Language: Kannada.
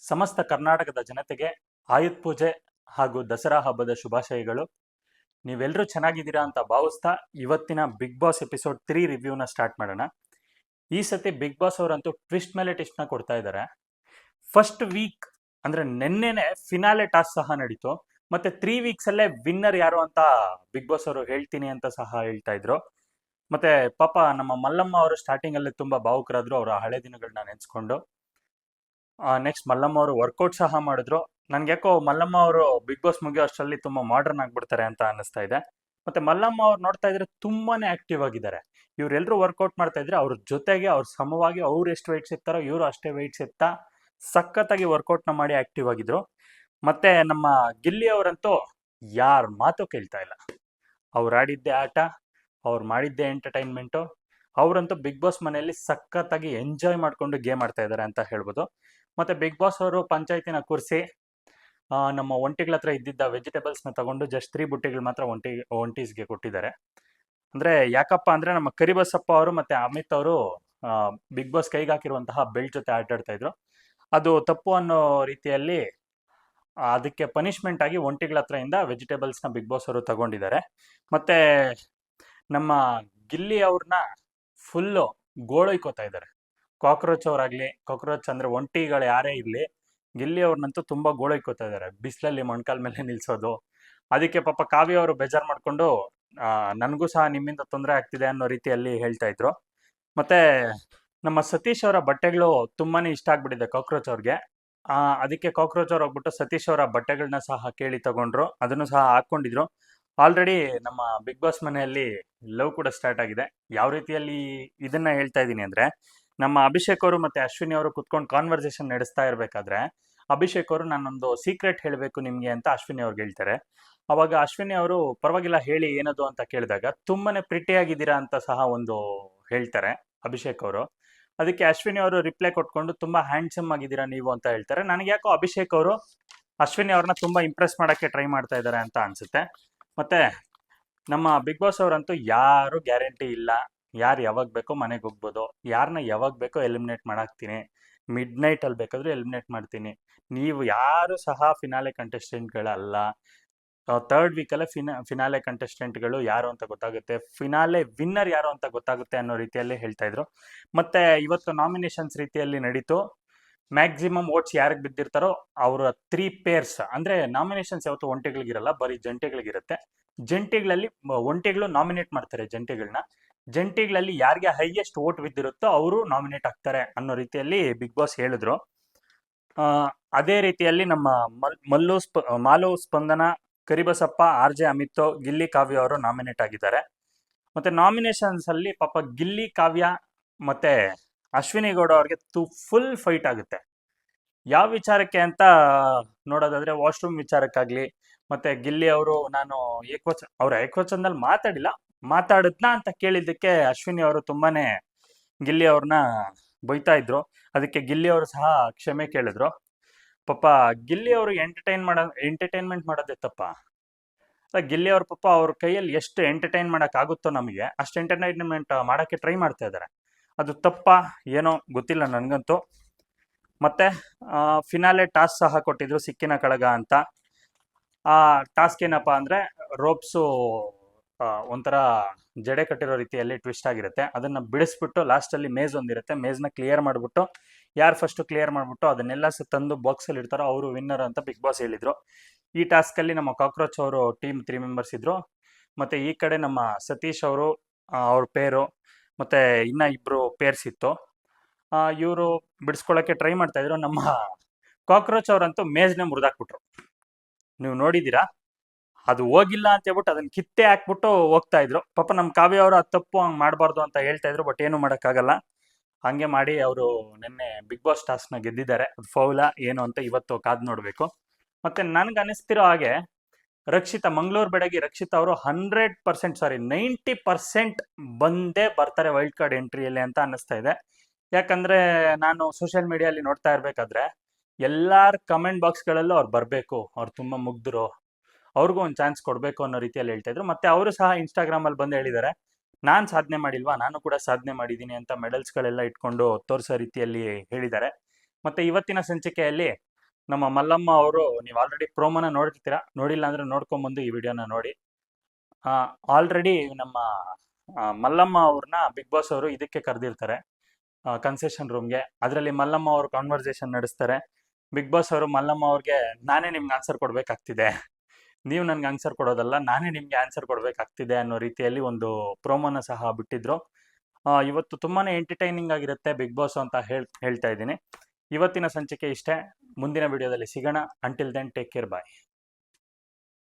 ಸಮಸ್ತ ಕರ್ನಾಟಕದ ಜನತೆಗೆ ಆಯುಧ್ ಪೂಜೆ ಹಾಗೂ ದಸರಾ ಹಬ್ಬದ ಶುಭಾಶಯಗಳು. ನೀವೆಲ್ಲರೂ ಚೆನ್ನಾಗಿದ್ದೀರಾ ಅಂತ ಭಾವಿಸ್ತಾ ಇವತ್ತಿನ ಬಿಗ್ ಬಾಸ್ ಎಪಿಸೋಡ್ ತ್ರೀ ರಿವ್ಯೂನ ಸ್ಟಾರ್ಟ್ ಮಾಡೋಣ. ಈ ಸತಿ ಬಿಗ್ ಬಾಸ್ ಅವರಂತೂ ಟ್ವಿಸ್ಟ್ ಮೇಲೆ ಟಿಸ್ಟ್ನ ಕೊಡ್ತಾ ಇದ್ದಾರೆ. ಫಸ್ಟ್ ವೀಕ್ ಅಂದ್ರೆ ನಿನ್ನೆನೆ ಫಿನಾಲೆ ಟಾಸ್ ಸಹ ನಡೀತು. ಮತ್ತೆ ತ್ರೀ ವೀಕ್ಸ್ ಅಲ್ಲೇ ವಿನ್ನರ್ ಯಾರು ಅಂತ ಬಿಗ್ ಬಾಸ್ ಅವರು ಹೇಳ್ತೀನಿ ಅಂತ ಸಹ ಹೇಳ್ತಾ ಇದ್ರು. ಮತ್ತೆ ಪಾಪ ನಮ್ಮ ಮಲ್ಲಮ್ಮ ಅವರು ಸ್ಟಾರ್ಟಿಂಗ್ ಅಲ್ಲಿ ತುಂಬಾ ಭಾವುಕರಾದ್ರು, ಅವರ ಹಳೆ ದಿನಗಳನ್ನ ನೆನೆಸ್ಕೊಂಡು. ನೆಕ್ಸ್ಟ್ ಮಲ್ಲಮ್ಮ ಅವರು ವರ್ಕೌಟ್ ಸಹ ಮಾಡಿದ್ರು. ನನ್ಗೆ ಯಾಕೋ ಮಲ್ಲಮ್ಮ ಅವರು ಬಿಗ್ ಬಾಸ್ ಮುಗಿಯೋ ಅಷ್ಟರಲ್ಲಿ ತುಂಬಾ ಮಾಡರ್ನ್ ಆಗ್ಬಿಡ್ತಾರೆ ಅಂತ ಅನಿಸ್ತಾ ಇದೆ. ಮತ್ತೆ ಮಲ್ಲಮ್ಮ ಅವ್ರು ನೋಡ್ತಾ ಇದ್ರೆ ತುಂಬಾನೇ ಆಕ್ಟಿವ್ ಆಗಿದ್ದಾರೆ. ಇವರೆಲ್ಲರೂ ವರ್ಕೌಟ್ ಮಾಡ್ತಾ ಇದ್ರೆ ಅವ್ರ ಜೊತೆಗೆ ಅವ್ರ ಸಮವಾಗಿ ಅವ್ರು ಎಷ್ಟು ವೆಯ್ಟ್ ಎತ್ತಾರೋ ಇವರು ಅಷ್ಟೇ ವೆಯ್ಟ್ ಎತ್ತಾ ಸಖತ್ತಾಗಿ ವರ್ಕೌಟ್ನ ಮಾಡಿ ಆಕ್ಟಿವ್ ಆಗಿದ್ರು. ಮತ್ತೆ ನಮ್ಮ ಗಿಲ್ಲಿ ಅವರಂತೂ ಯಾರ ಮಾತು ಕೇಳ್ತಾ ಇಲ್ಲ. ಅವ್ರು ಆಡಿದ್ದೆ ಆಟ, ಅವ್ರು ಮಾಡಿದ್ದೆ ಎಂಟರ್ಟೈನ್ಮೆಂಟು ಅವರಂತೂ ಬಿಗ್ ಬಾಸ್ ಮನೆಯಲ್ಲಿ ಸಖತ್ತಾಗಿ ಎಂಜಾಯ್ ಮಾಡ್ಕೊಂಡು ಗೇಮ್ ಆಡ್ತಾ ಇದ್ದಾರೆ ಅಂತ ಹೇಳ್ಬೋದು. ಮತ್ತೆ ಬಿಗ್ ಬಾಸ್ ಅವರು ಪಂಚಾಯತಿನ ಕೂರಿಸಿ ನಮ್ಮ ಒಂಟಿಗಳ ಹತ್ರ ಇದ್ದಿದ್ದ ವೆಜಿಟೇಬಲ್ಸ್ನ ತಗೊಂಡು ಜಸ್ಟ್ ತ್ರೀ ಬುಟ್ಟಿಗಳು ಮಾತ್ರ ಒಂಟಿ ಒಂಟೀಸ್ಗೆ ಕೊಟ್ಟಿದ್ದಾರೆ. ಅಂದ್ರೆ ಯಾಕಪ್ಪ ಅಂದ್ರೆ ನಮ್ಮ ಕರಿಬಸಪ್ಪ ಅವರು ಮತ್ತೆ ಅಮಿತ್ ಅವರು ಬಿಗ್ ಬಾಸ್ ಕೈಗೆ ಹಾಕಿರುವಂತಹ ಬೆಲ್ಟ್ ಜೊತೆ ಆಟ ಆಡ್ತಾ ಇದ್ರು. ಅದು ತಪ್ಪು ಅನ್ನೋ ರೀತಿಯಲ್ಲಿ ಅದಕ್ಕೆ ಪನಿಷ್ಮೆಂಟ್ ಆಗಿ ಒಂಟಿಗಳ ಹತ್ರದಿಂದ ವೆಜಿಟೇಬಲ್ಸ್ನ ಬಿಗ್ ಬಾಸ್ ಅವರು ತಗೊಂಡಿದ್ದಾರೆ. ಮತ್ತೆ ನಮ್ಮ ಗಿಲ್ಲಿ ಅವ್ರನ್ನ ಫುಲ್ಲು ಗೋಳೊಯ್ಕೋತಾ ಇದ್ದಾರೆ. ಕಾಕ್ರೋಚ್ ಅವರಾಗ್ಲಿ ಕಾಕ್ರೋಚ್ ಅಂದ್ರೆ ಒಂಟಿಗಳು ಯಾರೇ ಇರಲಿ ಗಿಲ್ಲಿ ಅವ್ರನ್ನಂತೂ ತುಂಬಾ ಗೋಳೈಕೋತಾ ಇದ್ದಾರೆ ಬಿಸಿಲಲ್ಲಿ ಮೊಣಕಾಲ್ ಮೇಲೆ ನಿಲ್ಸೋದು. ಅದಕ್ಕೆ ಪಾಪ ಕಾವ್ಯ ಅವರು ಬೇಜಾರ್ ಮಾಡ್ಕೊಂಡು ನನಗೂ ಸಹ ನಿಮ್ಮಿಂದ ತೊಂದರೆ ಆಗ್ತಿದೆ ಅನ್ನೋ ರೀತಿಯಲ್ಲಿ ಹೇಳ್ತಾ ಇದ್ರು. ಮತ್ತೆ ನಮ್ಮ ಸತೀಶ್ ಅವರ ಬಟ್ಟೆಗಳು ತುಂಬಾನೇ ಇಷ್ಟ ಆಗ್ಬಿಟ್ಟಿದೆ ಕಾಕ್ರೋಚ್ ಅವ್ರಿಗೆ. ಆ, ಅದಕ್ಕೆ ಕಾಕ್ರೋಚ್ ಅವ್ರು ಹೋಗ್ಬಿಟ್ಟು ಸತೀಶ್ ಅವರ ಬಟ್ಟೆಗಳನ್ನ ಸಹ ಕೇಳಿ ತಗೊಂಡ್ರು. ಅದನ್ನು ಸಹ ಹಾಕೊಂಡಿದ್ರು. ಆಲ್ರೆಡಿ ನಮ್ಮ ಬಿಗ್ ಬಾಸ್ ಮನೆಯಲ್ಲಿ ಲವ್ ಕೂಡ ಸ್ಟಾರ್ಟ್ ಆಗಿದೆ. ಯಾವ ರೀತಿಯಲ್ಲಿ ಇದನ್ನ ಹೇಳ್ತಾ ಇದ್ದೀನಿ ಅಂದ್ರೆ ನಮ್ಮ ಅಭಿಷೇಕ್ ಅವರು ಮತ್ತೆ ಅಶ್ವಿನಿ ಅವರು ಕುತ್ಕೊಂಡು ಕಾನ್ವರ್ಸೇಷನ್ ನಡೆಸ್ತಾ ಇರ್ಬೇಕಾದ್ರೆ, ಅಭಿಷೇಕ್ ಅವರು ನಾನೊಂದು ಸೀಕ್ರೆಟ್ ಹೇಳಬೇಕು ನಿಮ್ಗೆ ಅಂತ ಅಶ್ವಿನಿ ಅವ್ರಿಗೆ ಹೇಳ್ತಾರೆ. ಅವಾಗ ಅಶ್ವಿನಿ ಅವರು, ಪರವಾಗಿಲ್ಲ ಹೇಳಿ ಏನದು ಅಂತ ಕೇಳಿದಾಗ, ತುಂಬಾನೇ ಪ್ರಿಟಿ ಆಗಿದ್ದೀರಾ ಅಂತ ಸಹ ಒಂದು ಹೇಳ್ತಾರೆ ಅಭಿಷೇಕ್ ಅವರು. ಅದಕ್ಕೆ ಅಶ್ವಿನಿ ಅವರು ರಿಪ್ಲೈ ಕೊಟ್ಕೊಂಡು, ತುಂಬಾ ಹ್ಯಾಂಡ್ಸಮ್ ಆಗಿದ್ದೀರಾ ನೀವು ಅಂತ ಹೇಳ್ತಾರೆ. ನನಗೆ ಯಾಕೋ ಅಭಿಷೇಕ್ ಅವರು ಅಶ್ವಿನಿ ಅವ್ರನ್ನ ತುಂಬಾ ಇಂಪ್ರೆಸ್ ಮಾಡಕ್ಕೆ ಟ್ರೈ ಮಾಡ್ತಾ ಇದ್ದಾರೆ ಅಂತ ಅನ್ಸುತ್ತೆ. ಮತ್ತೆ ನಮ್ಮ ಬಿಗ್ ಬಾಸ್ ಅವರಂತೂ ಯಾರು ಗ್ಯಾರಂಟಿ ಇಲ್ಲ. ಯಾರು ಯಾವಾಗ ಬೇಕೋ ಮನೆಗೆ ಹೋಗ್ಬೋದು. ಯಾರನ್ನ ಯಾವಾಗ ಬೇಕೋ ಎಲಿಮಿನೇಟ್ ಮಾಡಾಕ್ತೀನಿ. ಮಿಡ್ ನೈಟ್ ಅಲ್ಲಿ ಬೇಕಾದ್ರೂ ಎಲಿಮಿನೇಟ್ ಮಾಡ್ತೀನಿ. ನೀವು ಯಾರು ಸಹ ಫಿನಾಲೆ ಕಂಟೆಸ್ಟೆಂಟ್ಗಳಲ್ಲ ಥರ್ಡ್ ವೀಕಲ್ಲೇ ಫಿನಾ ಫಿನಾಲೆ ಕಂಟೆಸ್ಟೆಂಟ್ಗಳು ಯಾರು ಅಂತ ಗೊತ್ತಾಗುತ್ತೆ. ಫಿನಾಲೆ ವಿನ್ನರ್ ಯಾರು ಅಂತ ಗೊತ್ತಾಗುತ್ತೆ ಅನ್ನೋ ರೀತಿಯಲ್ಲಿ ಹೇಳ್ತಾ ಇದ್ರು. ಮತ್ತೆ ಇವತ್ತು ನಾಮಿನೇಷನ್ಸ್ ರೀತಿಯಲ್ಲಿ ನಡೀತು. ಮ್ಯಾಕ್ಸಿಮಮ್ ವೋಟ್ಸ್ ಯಾರಿಗೆ ಬಿದ್ದಿರ್ತಾರೋ ಅವರ ತ್ರೀ ಪೇರ್ಸ್ ಅಂದ್ರೆ ನಾಮಿನೇಷನ್ಸ್ ಯಾವತ್ತು ಒಂಟೆಗಳಿಗಿರಲ್ಲ, ಬರೀ ಜಂಟೆಗಳಿಗಿರುತ್ತೆ. ಜಂಟೆಗಳಲ್ಲಿ ಒಂಟಿಗಳು ನಾಮಿನೇಟ್ ಮಾಡ್ತಾರೆ ಜಂಟಿಗಳನ್ನ ಜಂಟಿಗಳಲ್ಲಿ ಯಾರಿಗೆ ಹೈಯೆಸ್ಟ್ ವೋಟ್ ಬಿದ್ದಿರುತ್ತೋ ಅವರು ನಾಮಿನೇಟ್ ಆಗ್ತಾರೆ ಅನ್ನೋ ರೀತಿಯಲ್ಲಿ ಬಿಗ್ ಬಾಸ್ ಹೇಳಿದ್ರು. ಅದೇ ರೀತಿಯಲ್ಲಿ ನಮ್ಮ ಮಲ್, ಮಲ್ಲು ಸ್ಪ, ಮಾಲು ಸ್ಪಂದನ, ಕರಿಬಸಪ್ಪ, ಆರ್ ಜೆ ಅಮಿತ್, ಗಿಲ್ಲಿ ಕಾವ್ಯ ಅವರು ನಾಮಿನೇಟ್ ಆಗಿದ್ದಾರೆ. ಮತ್ತೆ ನಾಮಿನೇಷನ್ಸ್ ಅಲ್ಲಿ ಪಾಪ ಗಿಲ್ಲಿ ಕಾವ್ಯ ಮತ್ತೆ ಅಶ್ವಿನಿ ಗೌಡ ಅವ್ರಿಗೆ ತು ಫುಲ್ ಫೈಟ್ ಆಗುತ್ತೆ. ಯಾವ ವಿಚಾರಕ್ಕೆ ಅಂತ ನೋಡೋದಾದ್ರೆ ವಾಶ್ರೂಮ್ ವಿಚಾರಕ್ಕಾಗ್ಲಿ, ಮತ್ತೆ ಗಿಲ್ಲಿ ಅವರು ನಾನು ಏಕವಚ, ಅವ್ರ ಏಕವಚನದಲ್ಲಿ ಮಾತಾಡಿಲ್ಲ ಮಾತಾಡಿದ್ನ ಅಂತ ಕೇಳಿದ್ದಕ್ಕೆ ಅಶ್ವಿನಿ ಅವರು ತುಂಬಾನೇ ಗಿಲ್ಲಿ ಅವ್ರನ್ನ ಬೈತಾ ಇದ್ರು. ಅದಕ್ಕೆ ಗಿಲ್ಲಿ ಅವರು ಸಹ ಕ್ಷಮೆ ಕೇಳಿದ್ರು. ಪಾಪ ಗಿಲ್ಲಿ ಅವರು ಎಂಟರ್ಟೈನ್ ಮಾಡೋ ಎಂಟರ್ಟೈನ್ಮೆಂಟ್ ಮಾಡೋದೇ ತಪ್ಪ? ಗಿಲ್ಲಿ ಅವ್ರ ಪಾಪ ಅವ್ರ ಕೈಯಲ್ಲಿ ಎಷ್ಟು ಎಂಟರ್ಟೈನ್ ಆಗುತ್ತೋ ನಮಗೆ, ಅಷ್ಟು ಎಂಟರ್ಟೈನ್ಮೆಂಟ್ ಮಾಡಕ್ಕೆ ಟ್ರೈ ಮಾಡ್ತಾ ಇದ್ದಾರೆ ಅದು ತಪ್ಪ, ಏನೋ ಗೊತ್ತಿಲ್ಲ ನನಗಂತೂ. ಮತ್ತೆ ಫಿನಾಲೆ ಟಾಸ್ಕ್ ಸಹ ಕೊಟ್ಟಿದ್ರು ಸಿಕ್ಕಿನ ಕಳಗ ಅಂತ. ಆ, ಟಾಸ್ಕ್ ಏನಪ್ಪಾ ಅಂದ್ರೆ ರೋಪ್ಸು ಒಂಥರ ಜಡೆ ಕಟ್ಟಿರೋ ರೀತಿಯಲ್ಲಿ ಟ್ವಿಸ್ಟ್ ಆಗಿರುತ್ತೆ. ಅದನ್ನ ಬಿಡಿಸ್ಬಿಟ್ಟು ಲಾಸ್ಟಲ್ಲಿ ಮೇಜ್ ಒಂದಿರುತ್ತೆ. ಮೇಜ್ನ ಕ್ಲಿಯರ್ ಮಾಡಿಬಿಟ್ಟು ಯಾರು ಫಸ್ಟು ಕ್ಲಿಯರ್ ಮಾಡಿಬಿಟ್ಟು ಅದನ್ನೆಲ್ಲ ತಂದು ಬಾಕ್ಸಲ್ಲಿ ಇಡ್ತಾರೋ ಅವರು ವಿನ್ನರ್ ಅಂತ ಬಿಗ್ ಬಾಸ್ ಹೇಳಿದ್ರು. ಈ ಟಾಸ್ಕಲ್ಲಿ ನಮ್ಮ ಕಾಕ್ರೋಚ್ ಅವರು ಟೀಮ್ ತ್ರೀ ಮೆಂಬರ್ಸ್ ಇದ್ದರು ಮತ್ತು ಈ ಕಡೆ ನಮ್ಮ ಸತೀಶ್ ಅವರು ಅವ್ರ ಪೇರು, ಮತ್ತು ಇನ್ನ ಇಬ್ಬರು ಪೇರ್ಸ್ ಇತ್ತು. ಇವರು ಬಿಡಿಸ್ಕೊಳ್ಳೋಕೆ ಟ್ರೈ ಮಾಡ್ತಾ ಇದ್ರು. ನಮ್ಮ ಕಾಕ್ರೋಚ್ ಅವರಂತೂ ಮೇಜ್ನೇ ಮುರಿದಾಕ್ಬಿಟ್ರು. ನೀವು ನೋಡಿದ್ದೀರಾ? ಅದು ಹೋಗಿಲ್ಲ ಅಂತ ಹೇಳ್ಬಿಟ್ಟು ಅದನ್ನ ಕಿತ್ತೆ ಹಾಕ್ಬಿಟ್ಟು ಹೋಗ್ತಾ ಇದ್ರು. ಪಾಪ ನಮ್ಮ ಕಾವ್ಯ ಅವರು ಅದು ತಪ್ಪು ಹಂಗ್ ಮಾಡಬಾರ್ದು ಅಂತ ಹೇಳ್ತಾ ಇದ್ರು, ಬಟ್ ಏನು ಮಾಡೋಕ್ಕಾಗಲ್ಲ. ಹಂಗೆ ಮಾಡಿ ಅವರು ನಿನ್ನೆ ಬಿಗ್ ಬಾಸ್ ಟಾಸ್ಕ್ನ ಗೆದ್ದಿದ್ದಾರೆ. ಅದು ಫೌಲ, ಏನು ಅಂತ ಇವತ್ತು ಕಾದ್ ನೋಡಬೇಕು. ಮತ್ತೆ ನನ್ಗೆ ಅನಿಸ್ತಿರೋ ಹಾಗೆ ರಕ್ಷಿತಾ, ಮಂಗಳೂರು ಬೆಡಗಿ ರಕ್ಷಿತಾ ಅವರು hundred percent sorry ninety percent ಬಂದೇ ಬರ್ತಾರೆ ವೈಲ್ಡ್ ಕಾರ್ಡ್ ಎಂಟ್ರಿಯಲ್ಲಿ ಅಂತ ಅನ್ನಿಸ್ತಾ ಇದೆ. ಯಾಕಂದ್ರೆ ನಾನು ಸೋಷಿಯಲ್ ಮೀಡಿಯಲ್ಲಿ ನೋಡ್ತಾ ಇರ್ಬೇಕಾದ್ರೆ ಎಲ್ಲಾರ ಕಮೆಂಟ್ ಬಾಕ್ಸ್ಗಳಲ್ಲೂ ಅವ್ರು ಬರಬೇಕು. ಅವ್ರು ತುಂಬಾ ಮುಗ್ಧರು ಅವ್ರಿಗೂ ಒಂದು ಚಾನ್ಸ್ ಕೊಡಬೇಕು ಅನ್ನೋ ರೀತಿಯಲ್ಲಿ ಹೇಳ್ತಾ ಇದ್ರು. ಮತ್ತೆ ಅವರು ಸಹ ಇನ್ಸ್ಟಾಗ್ರಾಮ್ ಅಲ್ಲಿ ಬಂದು ಹೇಳಿದ್ದಾರೆ ನಾನು ಸಾಧನೆ ಮಾಡಿಲ್ವಾ? ನಾನು ಕೂಡ ಸಾಧನೆ ಮಾಡಿದ್ದೀನಿ ಅಂತ ಮೆಡಲ್ಸ್ಗಳೆಲ್ಲ ಇಟ್ಕೊಂಡು ತೋರಿಸೋ ರೀತಿಯಲ್ಲಿ ಹೇಳಿದ್ದಾರೆ ಮತ್ತೆ ಇವತ್ತಿನ ಸಂಚಿಕೆಯಲ್ಲಿ ನಮ್ಮ ಮಲ್ಲಮ್ಮ ಅವರು, ನೀವು ಆಲ್ರೆಡಿ ಪ್ರೋಮನ ನೋಡ್ತಿರ್ತೀರಾ ನೋಡಿಲ್ಲ ಅಂದ್ರೆ ನೋಡ್ಕೊಂಬಂದು ಈ ವಿಡಿಯೋನ ನೋಡಿ. ಆಲ್ರೆಡಿ ನಮ್ಮ ಮಲ್ಲಮ್ಮ ಅವ್ರನ್ನ ಬಿಗ್ ಬಾಸ್ ಅವರು ಇದಕ್ಕೆ ಕರೆದಿರ್ತಾರೆ ಕನ್ಸೆಷನ್ ರೂಮ್ಗೆ ಅದರಲ್ಲಿ ಮಲ್ಲಮ್ಮ ಅವರು ಕಾನ್ವರ್ಸೇಷನ್ ನಡೆಸ್ತಾರೆ. ಬಿಗ್ ಬಾಸ್ ಅವರು ಮಲ್ಲಮ್ಮ ಅವ್ರಿಗೆ, ನಾನೇ ನಿಮ್ಗೆ ಆನ್ಸರ್ ಕೊಡ್ಬೇಕಾಗ್ತಿದೆ. ನೀವು ನನ್ಗೆ ಆನ್ಸರ್ ಕೊಡೋದಲ್ಲ, ನಾನೇ ನಿಮ್ಗೆ ಆನ್ಸರ್ ಕೊಡ್ಬೇಕಾಗ್ತಿದೆ ಅನ್ನೋ ರೀತಿಯಲ್ಲಿ ಒಂದು ಪ್ರೋಮೋನ ಸಹ ಬಿಟ್ಟಿದ್ರು. ಇವತ್ತು ತುಂಬಾನೇ ಎಂಟರ್ಟೈನಿಂಗ್ ಆಗಿರುತ್ತೆ ಬಿಗ್ ಬಾಸ್ ಅಂತ ಹೇಳ್, ಹೇಳ್ತಾ ಇದ್ದೀನಿ. ಇವತ್ತಿನ ಸಂಚಿಕೆ ಇಷ್ಟೇ. ಮುಂದಿನ ವಿಡಿಯೋದಲ್ಲಿ ಸಿಗೋಣ. Until then take care bye